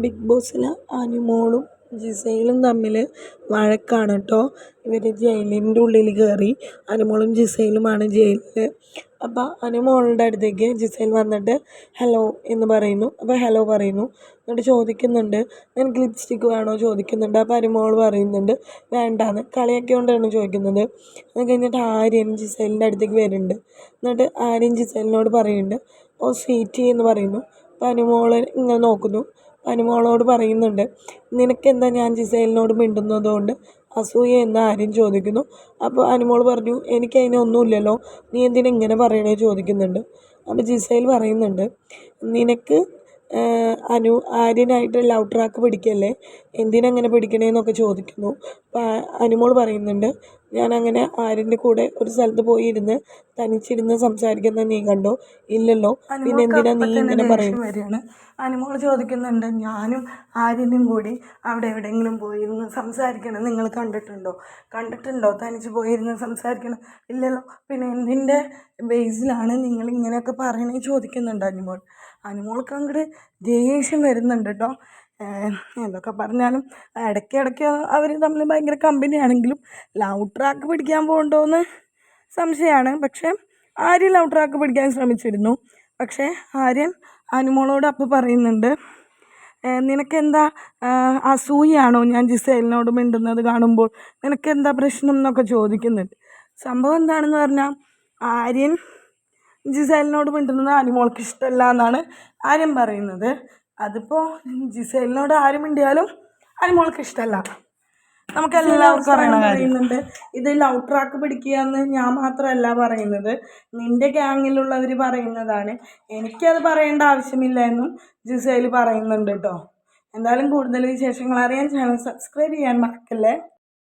Big ബോസിൽ അനുമോളും ജിസയിലും തമ്മിൽ വഴക്കാണ് കേട്ടോ. ഇവർ ജയിലിന്റെ ഉള്ളിൽ കയറി അനുമോളും ജിസയിലുമാണ് ജയിലിൽ അപ്പോൾ അനുമോളുടെ അടുത്തേക്ക് ജിസയിൽ വന്നിട്ട് ഹലോ എന്ന് പറയുന്നു. അപ്പോൾ ഹലോ പറയുന്നു. എന്നിട്ട് ചോദിക്കുന്നുണ്ട് നിനക്ക് ലിപ്സ്റ്റിക്ക് വേണോ? ചോദിക്കുന്നുണ്ട്. അപ്പോൾ അനുമോൾ പറയുന്നുണ്ട് വേണ്ടാന്ന്. കളിയൊക്കെ കൊണ്ടാണ് ചോദിക്കുന്നത്. അത് കഴിഞ്ഞിട്ട് ആര്യൻ ജിസൈലിന്റെ അടുത്തേക്ക് വരുന്നുണ്ട്. എന്നിട്ട് ആര്യൻ ജിസൈലിനോട് പറയുന്നുണ്ട് ഓ സ്വീറ്റി എന്ന് പറയുന്നു. അപ്പോൾ അനുമോൾ ഇങ്ങനെ നോക്കുന്നു. അനുമോളോട് പറയുന്നുണ്ട് നിനക്കെന്താ ഞാൻ ജിസേലിനോട് മിണ്ടുന്നതുകൊണ്ട് അസൂയ എന്ന് ആര്യൻ ചോദിക്കുന്നു? അപ്പോൾ അനുമോൾ പറഞ്ഞു എനിക്ക് അതിനൊന്നുമില്ലല്ലോ നീ എന്തിനാ ഇങ്ങനെ പറയണേ? ചോദിക്കുന്നുണ്ട്. അപ്പോൾ ജിസേൽ പറയുന്നുണ്ട് നിനക്ക് അനു ആര്യനായിട്ട് ലവ് ട്രാക്ക് പിടിക്കല്ലേ? എന്തിനങ്ങനെ പിടിക്കണേന്നൊക്കെ ചോദിക്കുന്നു. അപ്പോൾ അനുമോൾ പറയുന്നുണ്ട് ഞാനങ്ങനെ ആര്യന്റെ കൂടെ ഒരു സ്ഥലത്ത് പോയി ഇരുന്ന് തനിച്ചിരുന്ന് സംസാരിക്കുന്നത് നീ കണ്ടോ? ഇല്ലല്ലോ. പിന്നെ എന്തിനാ നീ ഇങ്ങനെ പറയുന്നത് വരികയാണ്. അനുമോൾ ചോദിക്കുന്നുണ്ട് ഞാനും ആര്യനും കൂടി അവിടെ എവിടെയെങ്കിലും പോയിരുന്ന് സംസാരിക്കണം. നിങ്ങൾ കണ്ടിട്ടുണ്ടോ? കണ്ടിട്ടുണ്ടോ? തനിച്ച് പോയിരുന്ന് സംസാരിക്കണം. ഇല്ലല്ലോ. പിന്നെ എന്തിന്റെ ബേസിലാണ് നിങ്ങൾ ഇങ്ങനെയൊക്കെ പറയണേ? ചോദിക്കുന്നുണ്ട് അനുമോൾ. അനുമോൾക്ക് അങ്ങോട്ട് ദേഷ്യം വരുന്നുണ്ട് കേട്ടോ എന്തൊക്കെ പറഞ്ഞാലും ഇടയ്ക്ക് ഇടയ്ക്ക് അവർ തമ്മിൽ ഭയങ്കര കമ്പനിയാണെങ്കിലും ലവ് ട്രാക്ക് പിടിക്കാൻ പോകണ്ടോയെന്ന് സംശയമാണ് പക്ഷേ ആര്യൻ ലവ് ട്രാക്ക് പിടിക്കാൻ ശ്രമിച്ചിരുന്നു. പക്ഷേ ആര്യൻ അനുമോളോട് അപ്പോൾ പറയുന്നുണ്ട് നിനക്കെന്താ അസൂയാണോ ഞാൻ ജിസേലിനോട് മിണ്ടുന്നത് കാണുമ്പോൾ? നിനക്കെന്താ പ്രശ്നം എന്നൊക്കെ ചോദിക്കുന്നുണ്ട്. സംഭവം എന്താണെന്ന് പറഞ്ഞാൽ ആര്യൻ ജിസേലിനോട് മിണ്ടുന്നത് അനുമോൾക്ക് ഇഷ്ടമല്ല എന്നാണ് ആര്യൻ പറയുന്നത്. അതിപ്പോൾ ജിസേലിനോട് ആരും മിണ്ടിയാലും അനുമോൾക്ക് ഇഷ്ടമല്ല നമുക്ക് എല്ലാവർക്കും പറയുന്നുണ്ട് ഇത് ലവ് ട്രാക്ക് പിടിക്കുക എന്ന് ഞാൻ മാത്രമല്ല പറയുന്നത്. നിന്റെ ഗ്യാങ്ങിലുള്ളവർ പറയുന്നതാണ്. എനിക്കത് പറയേണ്ട ആവശ്യമില്ല എന്നും ജിസേൽ പറയുന്നുണ്ട് കേട്ടോ എന്തായാലും കൂടുതൽ വിശേഷങ്ങൾ അറിയാൻ ചാനൽ സബ്സ്ക്രൈബ് ചെയ്യാൻ മറക്കല്ലേ?